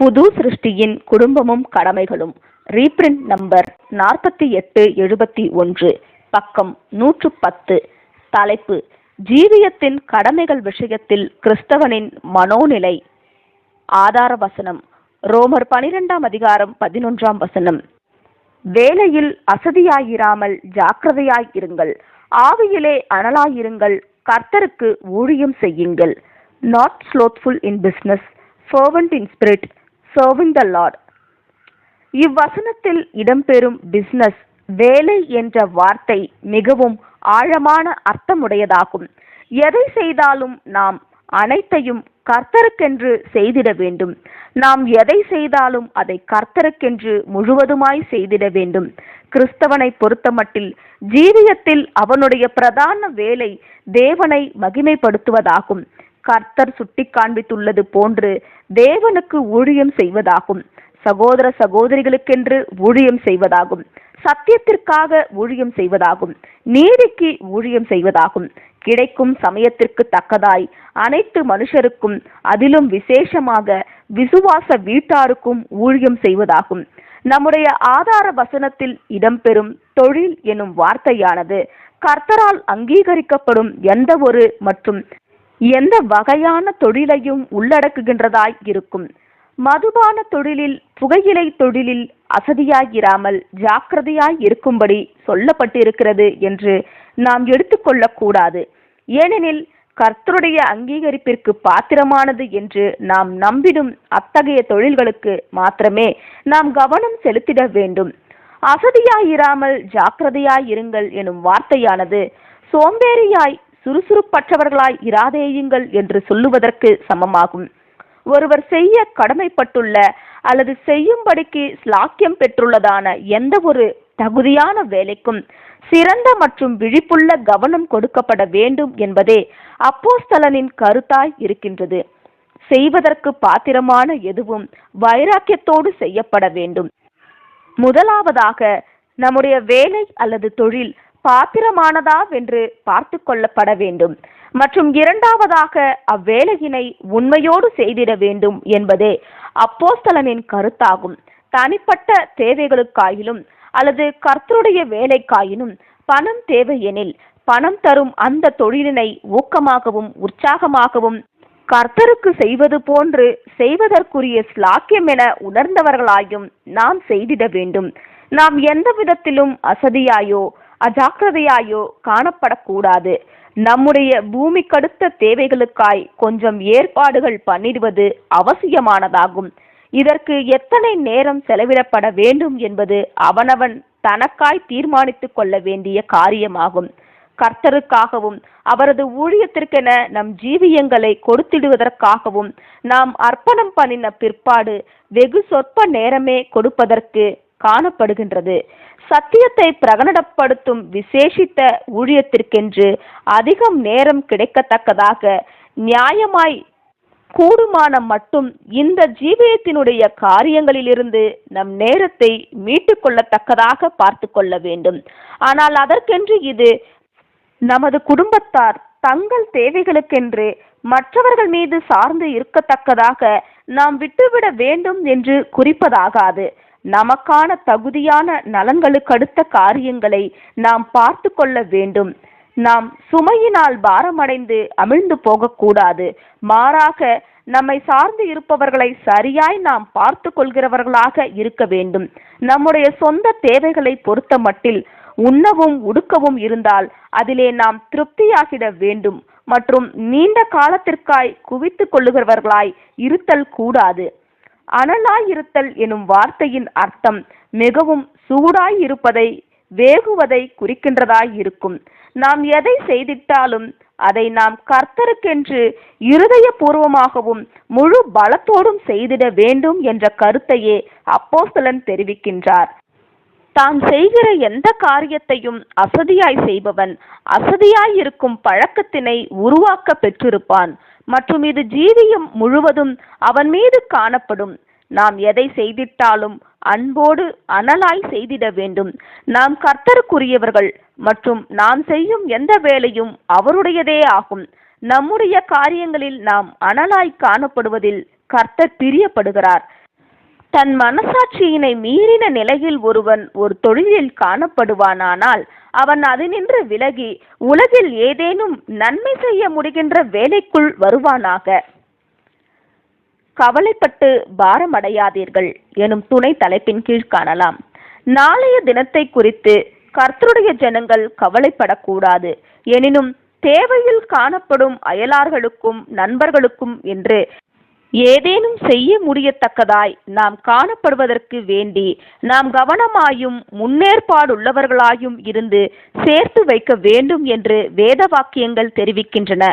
புது சிருஷ்டியின் குடும்பமும் கடமைகளும். Reprint number நாற்பத்தி எட்டு எழுபத்தி ஒன்று. பக்கம் நூற்று பத்து தலைப்பு ஜீவியத்தின் கடமைகள் விஷயத்தில் கிறிஸ்தவனின் மனோநிலை. ஆதார வசனம் ரோமர் பனிரெண்டாம் அதிகாரம் பதினொன்றாம் வசனம். வேலையில் அசதியாயிராமல் ஜாக்கிரதையாய் இருங்கள். ஆவியிலே அனலாயிருங்கள். கர்த்தருக்கு ஊழியம் செய்யுங்கள். Not slothful in business fervent in spirit serving the Lord இவ்வசனத்தில் இடம்பெறும் பிஸ்னஸ் வேலை என்ற வார்த்தை மிகவும் ஆழமான அர்த்தமுடையதாகும். எதை செய்தாலும் நாம் அனைத்தையும் கர்த்தருக்கென்று செய்திட வேண்டும். நாம் எதை செய்தாலும் அதை கர்த்தருக்கென்று முழுவதுமாய் செய்திட வேண்டும். கிறிஸ்தவனை பொறுத்தமட்டில் ஜீவியத்தில் அவனுடைய பிரதான வேலை தேவனை மகிமைப்படுத்துவதாகும். கர்த்தர் சுட்டி காண்பித்துள்ளது போன்று தேவனுக்கு ஊழியம் செய்வதாகும். சகோதர சகோதரிகளுக்கென்று ஊழியம் செய்வதாகும். சத்தியத்திற்காக ஊழியம் செய்வதாகும். நீதிக்கு ஊழியம் செய்வதாகும். கிடைக்கும் சமயத்திற்கு தக்கதாய் அனைத்து மனுஷருக்கும் அதிலும் விசேஷமாக விசுவாச வீட்டாருக்கும் ஊழியம் செய்வதாகும். நம்முடைய ஆதார வசனத்தில் இடம்பெறும் தொழில் எனும் வார்த்தையானது கர்த்தரால் அங்கீகரிக்கப்படும் எந்த ஒரு மற்றும் எந்த வகையான தொழிலையும் உள்ளடக்குகின்றதாய் இருக்கும். மதுபான தொழிலில் புகையிலை தொழிலில் அசதியாயிராமல் ஜாக்கிரதையாய் இருக்கும்படி சொல்லப்பட்டிருக்கிறது என்று நாம் எடுத்துக்கொள்ளக்கூடாது ஏனெனில் கர்த்தருடைய அங்கீகரிப்பிற்கு பாத்திரமானது என்று நாம் நம்பிடும் அத்தகைய தொழில்களுக்கு மாத்திரமே நாம் கவனம் செலுத்திட வேண்டும். அசதியாயிராமல் ஜாக்கிரதையாய் இருங்கள் எனும் வார்த்தையானது சோம்பேறியாய் சுறுசுறுப்பற்றவர்களாய் இராதேயுங்கள் என்று சொல்லுவதற்கு சமமாகும். ஒருவர் செய்ய கடமைப்பட்டுள்ள அல்லது செய்யும்படிக்கு ஸ்லாக்கியம் பெற்றுள்ளதான எந்த ஒரு தகுதியான வேலைக்கும் சிறந்த மற்றும் விழிப்புள்ள கவனம் கொடுக்கப்பட வேண்டும் என்பதே அப்போஸ்தலனின் கருத்தாய் இருக்கின்றது. செய்வதற்கு பாத்திரமான எதுவும் வைராக்கியத்தோடு செய்யப்பட வேண்டும். முதலாவதாக நம்முடைய வேலை அல்லது தொழில் பாத்திரமானதாவென்று பார்த்து கொள்ளப்பட வேண்டும். மற்றும் இரண்டாவதாக அவ்வேலையினை உண்மையோடு செய்திட வேண்டும் என்பதே அப்போஸ்தலனின் கருத்தாகும். தனிப்பட்ட தேவைகளுக்காயினும் அல்லது கர்த்தருடைய வேலைக்காயினும் பணம் தேவையெனில் பணம் தரும் அந்த தொழிலினை ஊக்கமாகவும் உற்சாகமாகவும் கர்த்தருக்கு செய்வது போன்று செய்வதற்குரிய ஸ்லாக்கியம் என உணர்ந்தவர்களாயும் நாம் செய்திட வேண்டும். நாம் எந்த விதத்திலும் அசதியாயோ அஜாக்கிரதையாயோ காணப்படக்கூடாது. நம்முடைய பூமிக்கடுத்த தேவைகளுக்காய் கொஞ்சம் ஏற்பாடுகள் பண்ணிடுவது அவசியமானதாகும். இதற்கு எத்தனை நேரம் செலவிடப்பட வேண்டும் என்பது அவனவன் தனக்காய் தீர்மானித்துக் கொள்ள வேண்டிய காரியமாகும். கர்த்தருக்காகவும் அவரது ஊழியத்திற்கென நம் ஜீவியங்களை கொடுத்திடுவதற்காகவும் நாம் அர்ப்பணம் பண்ணின பிற்பாடு வெகு சொற்ப நேரமே கொடுப்பதற்கு காணப்படுகின்றது. சத்தியத்தை பிரகடனப்படுத்தும் விசேஷித்த ஊழியத்திற்கென்று அதிகம் நேரம் கிடைக்கத்தக்கதாக நியாயமாய் கூடுமான மட்டும் இந்த ஜீவியத்தினுடைய காரியங்களிலிருந்து நம் நேரத்தை மீட்டுக் கொள்ளத்தக்கதாக பார்த்து கொள்ள வேண்டும். ஆனால் அதற்கென்று இது நமது குடும்பத்தார் தங்கள் தேவைகளுக்கென்று மற்றவர்கள் மீது சார்ந்து இருக்கத்தக்கதாக நாம் விட்டுவிட வேண்டும் என்று குறிப்பதாகாது. நமக்கான தகுதியான நலன்களுக்கடுத்த காரியங்களை நாம் பார்த்து கொள்ள வேண்டும். நாம் சுமையினால் பாரமடைந்து அமிழ்ந்து போகக்கூடாது. மாறாக நம்மை சார்ந்து இருப்பவர்களை சரியாய் நாம் பார்த்து கொள்கிறவர்களாக இருக்க வேண்டும். நம்முடைய சொந்த தேவைகளை பொறுத்த மட்டில் உண்ணவும் உடுக்கவும் இருந்தால் அதிலே நாம் திருப்தியாகிட வேண்டும் மற்றும் நீண்ட காலத்திற்காய் குவித்துக் கொள்ளுகிறவர்களாய் இருத்தல் கூடாது. அனலாயிருத்தல் எனும் வார்த்தையின் அர்த்தம் மிகவும் சூடாயிருப்பதை வேகுவதை குறிக்கின்றதாய் இருக்கும் நாம் எதை செய்திட்டாலும் அதை நாம் கர்த்தருக்கென்று இருதயபூர்வமாகவும் முழு பலத்தோடும் செய்திட வேண்டும் என்ற கருத்தையே அப்போஸ்தலன் தெரிவிக்கின்றார். தான் செய்கிற எந்த காரியத்தையும் அசதியாய் செய்பவன் அசதியாய் இருக்கும் பழக்கத்தினை உருவாக்க பெற்றிருப்பான். மற்றும் இது ஜீவியம் முழுவதும் அவன் மீது காணப்படும். நாம் எதை செய்திட்டாலும் அன்போடு அனலாய் செய்திட வேண்டும். நாம் கர்த்தருக்குரியவர்கள் மற்றும் நாம் செய்யும் எந்த வேலையும் அவருடையதே ஆகும். நம்முடைய காரியங்களில் நாம் அனலாய் காணப்படுவதில் கர்த்தர் பிரியப்படுகிறார். தன் மனசாட்சியினை மீறின நிலையில் ஒருவன் ஒரு தொழிலில் காணப்படுவானானால் அவன் அதினின்று விலகி உலகில் ஏதேனும் நன்மை செய்ய முடிகின்ற வேலைக்குள் வருவானாக. கவலைப்பட்டு பாரமடையாதீர்கள் எனும் துணை தலைப்பின் கீழ் காணலாம். நாளைய தினத்தை குறித்து கர்த்தருடைய ஜனங்கள் கவலைப்படக்கூடாது. எனினும் தேவையில் காணப்படும் அயலார்களுக்கும் நண்பர்களுக்கும் என்று ஏதேனும் செய்ய முடியத்தக்கதாய் நாம் காணப்படுவதற்கு வேண்டி நாம் கவனமாயும் முன்னேற்பாடுள்ளவர்களாயும் இருந்து சேர்த்து வைக்க வேண்டும் என்று வேத வாக்கியங்கள் தெரிவிக்கின்றன.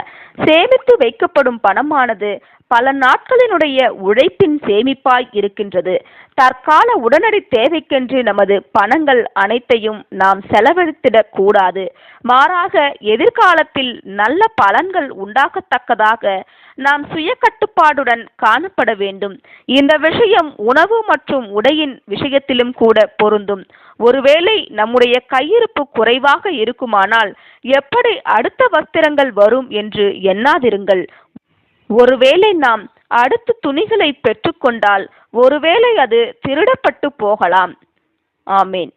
சேமித்து வைக்கப்படும் பணமானது பல நாட்களினுடைய உழைப்பின் சேமிப்பாய் இருக்கின்றது. தற்கால உடனடி தேவைக்கென்று நமது பணங்கள் அனைத்தையும் நாம் செலவழித்திடக் கூடாது. மாறாக எதிர்காலத்தில் நல்ல பலன்கள் உண்டாகத்தக்கதாக நாம் சுய கட்டுப்பாடுடன் காணப்பட வேண்டும். இந்த விஷயம் உணவு மற்றும் உடையின் விஷயத்திலும் கூட பொருந்தும். ஒருவேளை நம்முடைய கையிருப்பு குறைவாக இருக்குமானால் எப்படி அடுத்த வஸ்திரங்கள் வரும் என்று எண்ணாதிருங்கள். ஒருவேளை நாம் அடுத்த துணிகளை பெற்றுக்கொண்டால் ஒருவேளை அது திருடப்பட்டு போகலாம். ஆமேன்.